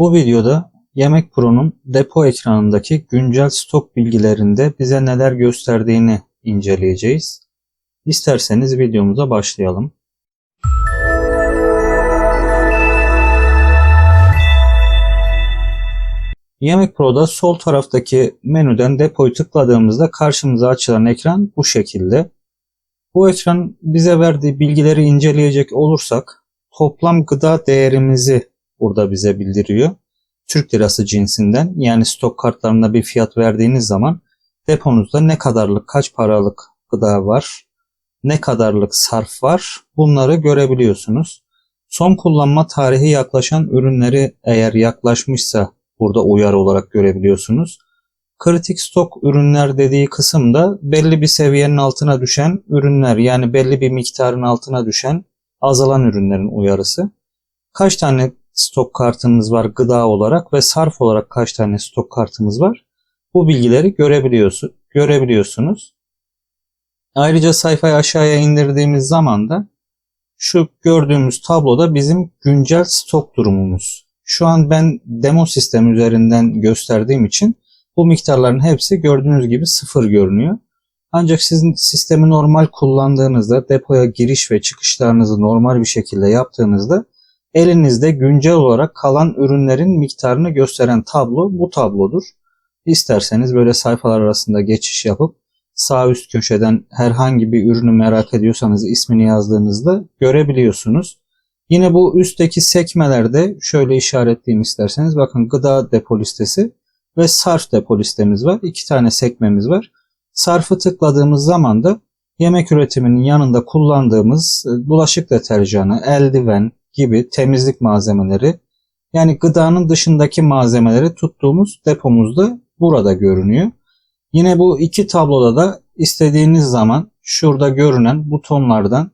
Bu videoda Yemek Pro'nun depo ekranındaki güncel stok bilgilerinde bize neler gösterdiğini inceleyeceğiz. İsterseniz videomuza başlayalım. Yemek Pro'da sol taraftaki menüden depoyu tıkladığımızda karşımıza açılan ekran bu şekilde. Bu ekran bize verdiği bilgileri inceleyecek olursak toplam gıda değerimizi burada bize bildiriyor. Türk lirası cinsinden yani stok kartlarında bir fiyat verdiğiniz zaman deponuzda ne kadarlık kaç paralık gıda var, ne kadarlık sarf var bunları görebiliyorsunuz. Son kullanma tarihi yaklaşan ürünleri eğer yaklaşmışsa burada uyarı olarak görebiliyorsunuz. Kritik stok ürünler dediği kısımda belli bir seviyenin altına düşen ürünler yani belli bir miktarın altına düşen azalan ürünlerin uyarısı. Kaç tane stok kartınız var gıda olarak ve sarf olarak kaç tane stok kartınız var? Bu bilgileri görebiliyorsun, görebiliyorsunuz. Ayrıca sayfayı aşağıya indirdiğimiz zaman da şu gördüğümüz tabloda bizim güncel stok durumumuz. Şu an ben demo sistem üzerinden gösterdiğim için bu miktarların hepsi gördüğünüz gibi sıfır görünüyor. Ancak sizin sistemi normal kullandığınızda depoya giriş ve çıkışlarınızı normal bir şekilde yaptığınızda elinizde güncel olarak kalan ürünlerin miktarını gösteren tablo bu tablodur. İsterseniz böyle sayfalar arasında geçiş yapıp sağ üst köşeden herhangi bir ürünü merak ediyorsanız ismini yazdığınızda görebiliyorsunuz. Yine bu üstteki sekmelerde şöyle işaretleyeyim isterseniz bakın gıda depo listesi ve sarf depo listemiz var. İki tane sekmemiz var. Sarfı tıkladığımız zaman da yemek üretiminin yanında kullandığımız e, bulaşık deterjanı, eldiven gibi temizlik malzemeleri yani gıdanın dışındaki malzemeleri tuttuğumuz depomuzda burada görünüyor. Yine bu iki tabloda da istediğiniz zaman şurada görünen butonlardan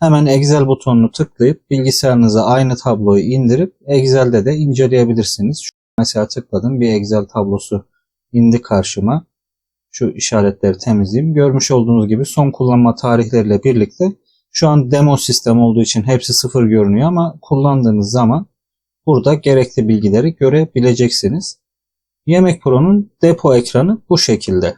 hemen Excel butonunu tıklayıp bilgisayarınıza aynı tabloyu indirip Excel'de de inceleyebilirsiniz. Mesela tıkladım bir Excel tablosu indi karşıma. Şu işaretleri temizleyeyim. Görmüş olduğunuz gibi son kullanma tarihleriyle birlikte şu an demo sistem olduğu için hepsi sıfır görünüyor ama kullandığınız zaman burada gerekli bilgileri görebileceksiniz. Yemek Pro'nun depo ekranı bu şekilde.